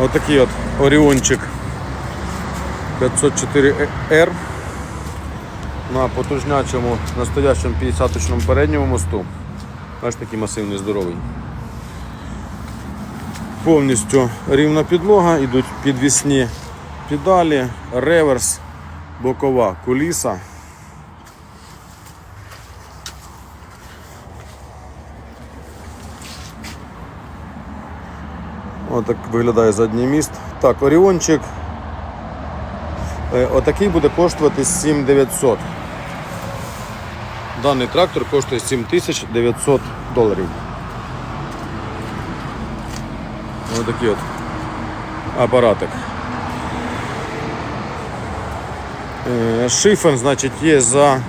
Отакий от Оріончик 504R на потужнячому настоящому 50-точному передньому мосту. Аж такий масивний, здоровий. Повністю рівна підлога, йдуть підвісні педалі, реверс, бокова куліса. Отак виглядає задній міст. Так, Оріончик. Е, Отакий буде коштувати 7900. Даний трактор коштує 7900 доларів. Ось такий от апаратик. Е, Шифен, значить, є за